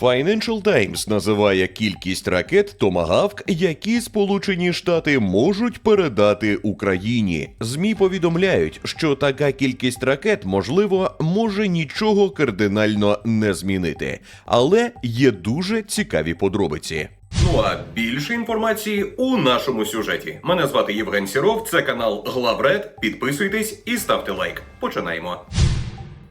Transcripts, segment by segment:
Financial Times називає кількість ракет Томагавк, які Сполучені Штати можуть передати Україні. ЗМІ повідомляють, що така кількість ракет, можливо, може нічого кардинально не змінити, але є дуже цікаві подробиці. Ну а більше інформації у нашому сюжеті. Мене звати Євген Сіров, це канал Главред. Підписуйтесь і ставте лайк. Починаємо.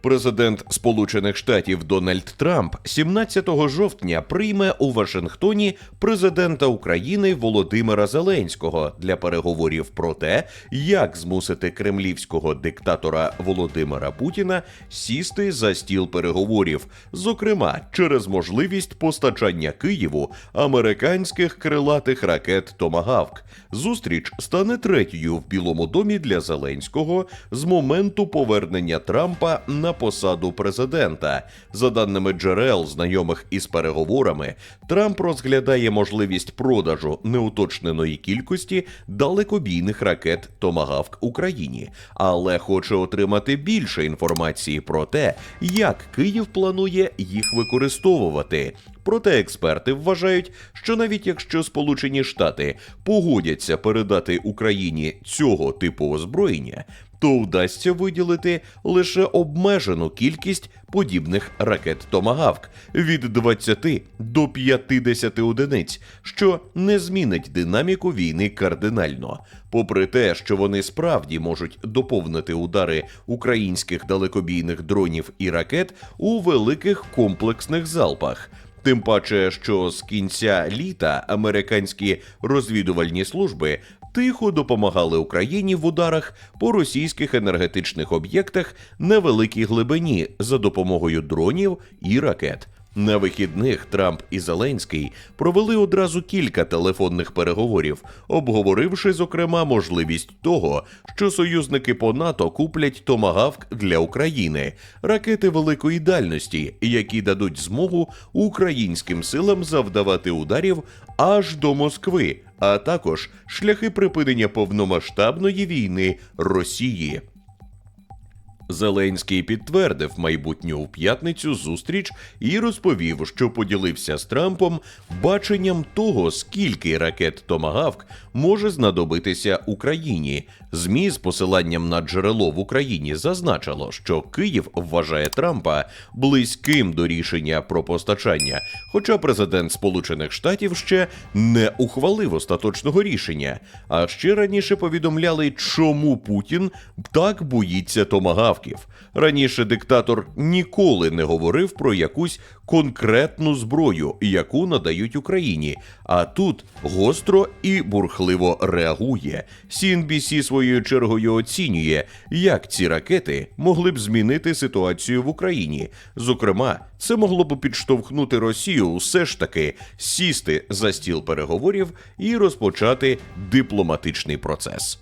Президент Сполучених Штатів Дональд Трамп 17 жовтня прийме у Вашингтоні президента України Володимира Зеленського для переговорів про те, як змусити кремлівського диктатора Володимира Путіна сісти за стіл переговорів, зокрема через можливість постачання Києву американських крилатих ракет Томагавк. Зустріч стане третьою в Білому домі для Зеленського з моменту повернення Трампа на посаду президента. За даними джерел, знайомих із переговорами, Трамп розглядає можливість продажу неуточненої кількості далекобійних ракет Томагавк Україні, але хоче отримати більше інформації про те, як Київ планує їх використовувати. Проте експерти вважають, що навіть якщо Сполучені Штати погодяться передати Україні цього типу озброєння, то вдасться виділити лише обмежену кількість подібних ракет Томагавк від 20 до 50 одиниць, що не змінить динаміку війни кардинально. Попри те, що вони справді можуть доповнити удари українських далекобійних дронів і ракет у великих комплексних залпах. Тим паче, що з кінця літа американські розвідувальні служби тихо допомагали Україні в ударах по російських енергетичних об'єктах на великій глибині за допомогою дронів і ракет. На вихідних Трамп і Зеленський провели одразу кілька телефонних переговорів, обговоривши зокрема можливість того, що союзники по НАТО куплять томагавк для України, ракети великої дальності, які дадуть змогу українським силам завдавати ударів аж до Москви, а також шляхи припинення повномасштабної війни Росії. Зеленський підтвердив майбутню у п'ятницю зустріч і розповів, що поділився з Трампом баченням того, скільки ракет Томагавк може знадобитися Україні. ЗМІ з посиланням на джерело в Україні зазначило, що Київ вважає Трампа близьким до рішення про постачання, хоча президент Сполучених Штатів ще не ухвалив остаточного рішення. А ще раніше повідомляли, чому Путін так боїться томагавків. Раніше диктатор ніколи не говорив про якусь конкретну зброю, яку надають Україні. А тут гостро і бурхливо реагує. CNBC своєю чергою оцінює, як ці ракети могли б змінити ситуацію в Україні. Зокрема, це могло б підштовхнути Росію все ж таки сісти за стіл переговорів і розпочати дипломатичний процес.